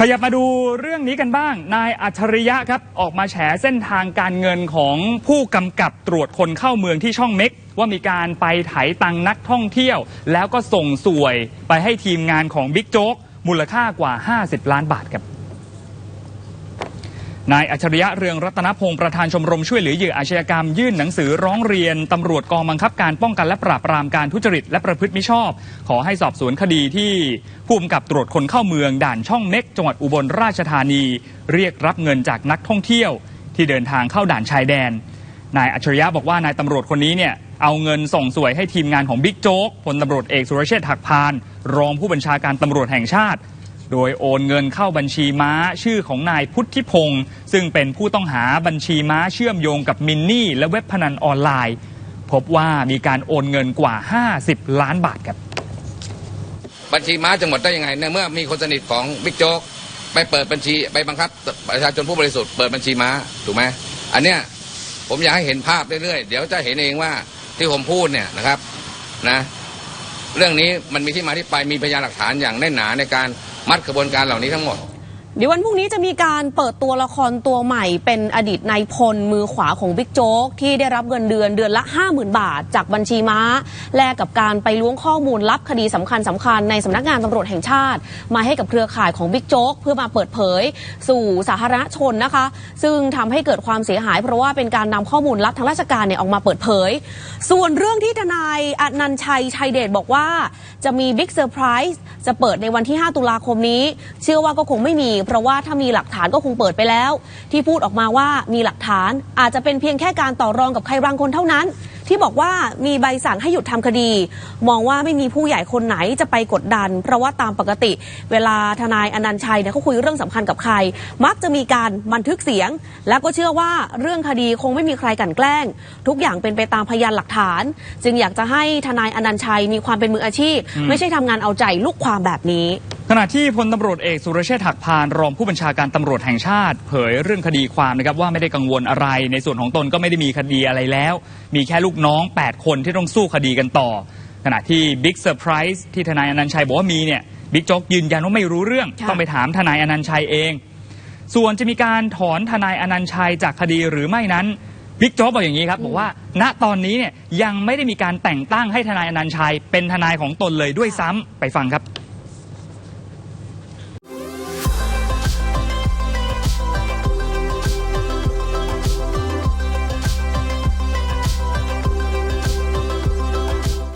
ขยับมาดูเรื่องนี้กันบ้าง นายอัจฉริยะครับ ออกมาแฉเส้นทางการเงินของผู้กำกับตรวจคนเข้าเมืองที่ช่องเม็ก ว่ามีการไปไถตังนักท่องเที่ยว แล้วก็ส่งสวยไปให้ทีมงานของบิ๊กโจ๊กมูลค่ากว่า 50 ล้านบาทครับ นายอัจฉริยะเรืองรัตนพงศ์ประธานชมรมช่วยเหลือเหยื่ออาชญากรรมยื่นหนังสือร้องเรียนตำรวจกองบังคับการป้องกันและปราบปรามการทุจริตและประพฤติมิชอบ ขอให้สอบสวนคดีที่ผู้กำกับตรวจคนเข้าเมืองด่านช่องเม็กจังหวัดอุบลราชธานี เรียกรับเงินจากนักท่องเที่ยว ที่เดินทางเข้าด่านชายแดน นายอัจฉริยะบอกว่านายตำรวจคนนี้เนี่ยเอาเงินส่งสวยให้ทีมงานของบิ๊กโจ๊กพลตำรวจเอกสุรเชษฐ์หักพาน รองผู้บัญชาการตำรวจแห่งชาติ โดยโอนเงินเข้าบัญชีม้าชื่อของนายพุทธิพงศ์ซึ่งเป็นผู้ต้องหาบัญชีม้าเชื่อมโยงกับมินนี่และเว็บพนันออนไลน์ พบว่ามีการโอนเงินกว่า 50 ล้านบาทครับ บัญชีม้าจะหมดได้ยังไงในเมื่อมีคนสนิทของบิ๊กโจ๊กไปเปิดบัญชีไปบังคับประชาชนผู้บริสุทธิ์เปิดบัญชีม้าถูกไหมอันเนี้ยผมอยากให้เห็นภาพเรื่อยๆ เดี๋ยวจะเห็นเองว่าที่ผมพูดเนี่ยนะครับนะ เรื่องนี้มันมีที่มาที่ไปมีพยานหลักฐานอย่างแน่นหนาในการ มัดกระบวนการเหล่านี้ทั้งหมด เดี๋ยววันพรุ่งนี้จะมีการเปิดตัวละครตัวใหม่เป็นอดีตนายพลมือขวาของบิ๊กโจ๊กที่ได้รับเงินเดือนเดือนละ 50,000 บาท จากบัญชีม้า แลกกับการไปล้วงข้อมูลลับคดีสำคัญสคัญในสำนักงานตำรวจแห่งชาติ มาให้กับเครือข่ายของบิ๊กโจ๊กเพื่อมาเปิดเผย สู่สาธารณชนนะคะ ซึ่งทำให้เกิดความเสียหาย เพราะว่าเป็นการนำข้อมูลลับทางราชการเนี่ยออกมาเปิดเผย ส่วนเรื่องที่ทนายอนันชัยชัยเดชบอกว่าจะมีบิ๊กเซอร์ไพรส์จะเปิดในวันที่ 5 ตุลาคมนี้ เชื่อว่าก็คงไม่มีเพราะว่าถ้ามีหลักฐานก็คงเปิดไปแล้ว ที่พูดออกมาว่ามีหลักฐานอาจจะเป็นเพียงแค่การต่อรองกับใครบางคนเท่านั้น ที่บอกว่ามีใบสั่งให้หยุดทำคดี มองว่าไม่มีผู้ใหญ่คนไหนจะไปกดดัน เพราะว่าตามปกติ เวลาทนายอนันต์ชัยเนี่ยเขาคุยเรื่องสำคัญกับใคร มักจะมีการบันทึกเสียง แล้วก็เชื่อว่าเรื่องคดีคงไม่มีใครกลันแกล้ง ทุกอย่างเป็นไปตามพยานหลักฐาน จึงอยากจะให้ทนายอนันต์ชัยมีความเป็นมืออาชีพ ไม่ใช่ทำงานเอาใจลูกความแบบนี้ข ณะที่พลตำรวจเอกสุรเชษฐ์หักพานรองผู้บัญชาการตำรวจแห่งชาติ เผยเรื่องคดีความนะครับว่าไม่ได้กังวลอะไร ในส่วนของตนก็ไม่ได้มีคดีอะไรแล้ว มีแค่ลูกน้อง 8 คนที่ต้องสู้คดีกันต่อ ขณะที่บิ๊กเซอร์ไพรส์ที่ทนายอนันต์ชัยบอกว่ามีเนี่ยบิ๊กโจ๊กยืนยันว่าไม่รู้เรื่องค่ะต้องไปถามทนายอนันต์ชัยเอง ส่วนจะมีการถอนทนายอนันต์ชัยจากคดีหรือไม่นั้นบิ๊กโจ๊กบอกอย่างนี้ครับบอกว่า ณตอนนี้เนี่ยยังไม่ได้มีการแต่งตั้งให้ทนายอนันต์ชัยเป็นทนายของตนเลยด้วยซ้ำไปฟังครับ